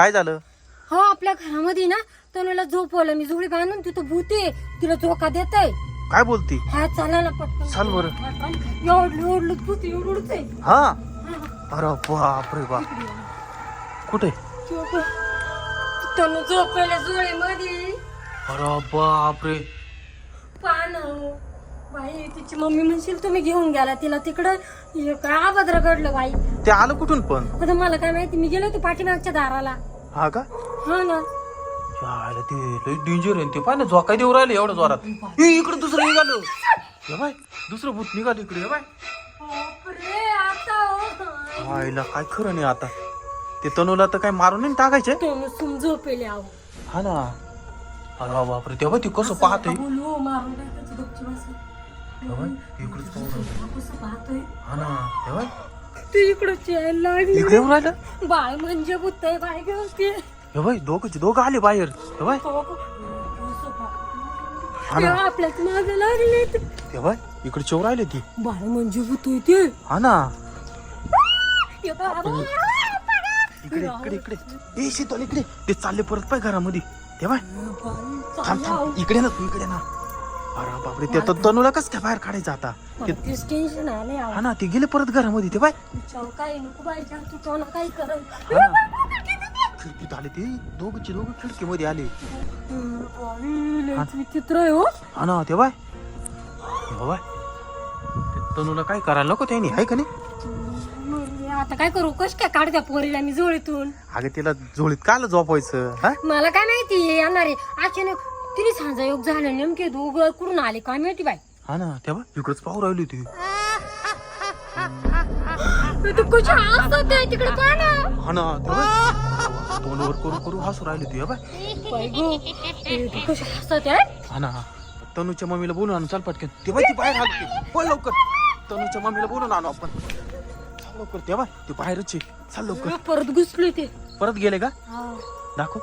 काय झालं? हो आपल्या घरामध्ये ना तनुला झोपवलं मी झोळी बांधून तिथं भूते तिला झोका देत आहे काय बोलती? हा चाला ना पटकन. चाल बरं. एवढं एवढं भूत एवढंच आहे हा? हा, अरे बाप रे बाप. कुठे. तनु झोपवल्या झोळीमध्ये अरे बाप रे. पान बाई तिची मम्मी म्हणशील तुम्ही घेऊन गेला. तिला तिकडं हे काय अभद्र घडलं बाई. ते आलं कुठून पण? आता मला काय माहिती मी गेलो होतो पाठीमागच्या दाराला. हा का? हा ना. यायला ते लय डेंजर आहे ते. पाय ना झोकाय देऊ राहिले एवढं जोरात. इकडं दुसरं निघालं हे बाय दुसरं भूत निघालं इकडे हे बाय. हो. आईला काय खरं नाही आता. ते तनूला तर काय मारून नाही टाकायचे? झोपेले आहो. हा ना. अरे बापरे तेव्हा ती कसं पाहतोय? बोलू मारून टाकायची गपची बसा. हे ना हे बाय, तू इकडच यायला लागली. इकडे येऊन राहिलं? बाळ म्हणजे बुत्त बाय घेऊन ते. हे बाय दोघं दोघं आले बाहेर. हे बाय हा ना. आपल्याच मागे लागले ते. हे बाय इकडे चोर राहिले ती. बाळ म्हणजे बुतोय ते. हा ना. बाबा. इकडे इकडे इकडे. ए शीतल इकडे. ते चालले परत पाय घरामध्ये. ते बाय. बाई, थांब. थांब. इकडे ना तू इकडे ना. अरे बापरे ते तर तनूला कस काय बाहेर काढायचं आता? ते मला तेच टेन्शन आले आहो. हा ना ते गेले परत घरामध्ये ते बाय. काय नको तू काय करल हा ना. खिडकीत आले ते दोघंचे दोघं खिडकीमध्ये आले. विचित्र आहे हो. हा ना ते बाय. हे बाय. ते तनूला काय करायला नको त्यांनी आहे का नाही? आता काय करू कश काय काढ त्या पोरीला मी जोळीतून अगं तिला झोळीत काल झोपायचं हा? मला काय माहिती येणार आहे. अचानक तिने सांजा योग झालं नेमके दोघं कुठून आले काय माहिती बाई? हा ना तेव्हा इकडच पाहू राहिली ती तू कशी हसत आहे तिकडे पाह ना. हा ना तेव्हा तोंडवर करू करू हसू राहिली हा बाय बाई गो ए, तू कशी हसत आहे हा? ना तनूच्या मम्मीला बोलून आणू चाल पटकन. ते बाई ती बाहेर बोल लवकर. तनूच्या मम्मीला बोलून आणू आपण. चाल लवकर ते बाय ती बाहेरच आहे. चाल लवकर. परत घुसले ते परत गेले का. दाखव.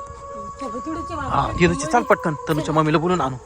सगळं तिकडचे हा चाल पटकन तनूच्या मम्मीला बोलून आणू